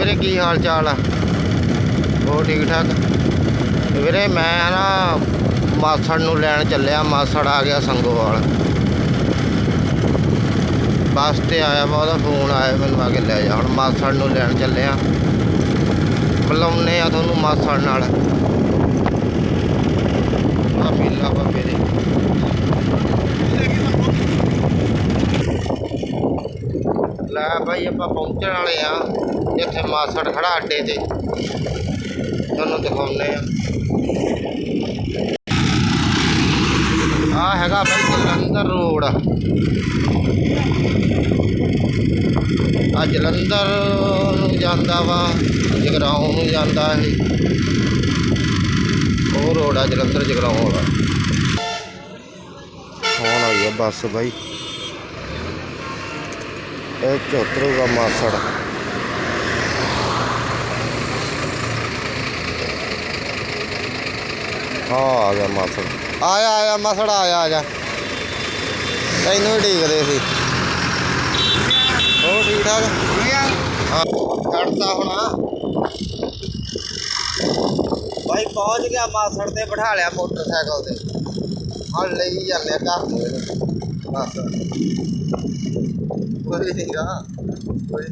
ਵੀਰੇ ਕੀ ਹਾਲ ਚਾਲ ਆ? ਹੋਰ ਠੀਕ ਠਾਕ? ਵੀਰੇ ਮੈਂ ਨਾ ਮਾਸੜ ਨੂੰ ਲੈਣ ਚੱਲਿਆ, ਮਾਸੜ ਆ ਗਿਆ ਸੰਗੋਵਾਲ। ਬੱਸ ਤੇ ਆਇਆ ਵਾ, ਉਹਦਾ ਫੋਨ ਆਇਆ ਮੈਨੂੰ ਆ ਕੇ ਲੈ ਜਾ, ਹੁਣ ਮਾਸੜ ਨੂੰ ਲੈਣ ਚੱਲਿਆ। ਬੁਲਾਉਨੇ ਆ ਤੁਹਾਨੂੰ ਮਾਸੜ ਨਾਲ ਆ ਮੇਲਾ ਵਾ ਮੇਰੇ ਲੈ ਭਾਈ ਆਪਾਂ ਪਹੁੰਚਣ ਵਾਲੇ ਆ। ਜਿੱਥੇ ਮਾਸੜ ਖੜਾ ਅੱਡੇ ਤੇ। ਤੁਹਾਨੂੰ ਦਿਖਾਉਂਦੇ ਆ। ਆ ਹੈਗਾ ਭਾਈ ਜਲੰਧਰ ਰੋਡ। ਆ ਜਲੰਧਰ ਨੂੰ ਜਾਂਦਾ ਵਾ, ਜਗਰਾਉਂ ਨੂੰ ਜਾਂਦਾ ਇਹ। ਉਹ ਰੋਡ ਆ ਜਲੰਧਰ ਜਗਰਾਉਂ ਵਾਲਾ। ਹੁਣ ਆਈ ਆ ਬੱਸ ਬਾਈ। ਇਹ ਚੋਤਰੂਗਾ ਮਾਸੜ। ਹਾਂ ਆ ਗਿਆ ਮਾਸੜ। ਆਇਆ ਆਇਆ ਮਾਸੜ ਆਇਆ ਆ ਜਾ। ਤੈਨੂੰ ਹੀ ਢੀਕਦੇ ਸੀ। ਹੋਰ ਠੀਕ ਠਾਕ? ਹਾਂ ਕੱਢਤਾ ਹੁਣ। ਭਾਈ ਪਹੁੰਚ ਗਿਆ ਮਾਸੜ ਤੇ ਬਿਠਾ ਲਿਆ ਮੋਟਰਸਾਈਕਲ ਤੇ। ਹੁਣ ਲਈ ਜਾਂਦੇ ਘਰ। ਨੂੰ 나왔어. 뭐야, 뭐야.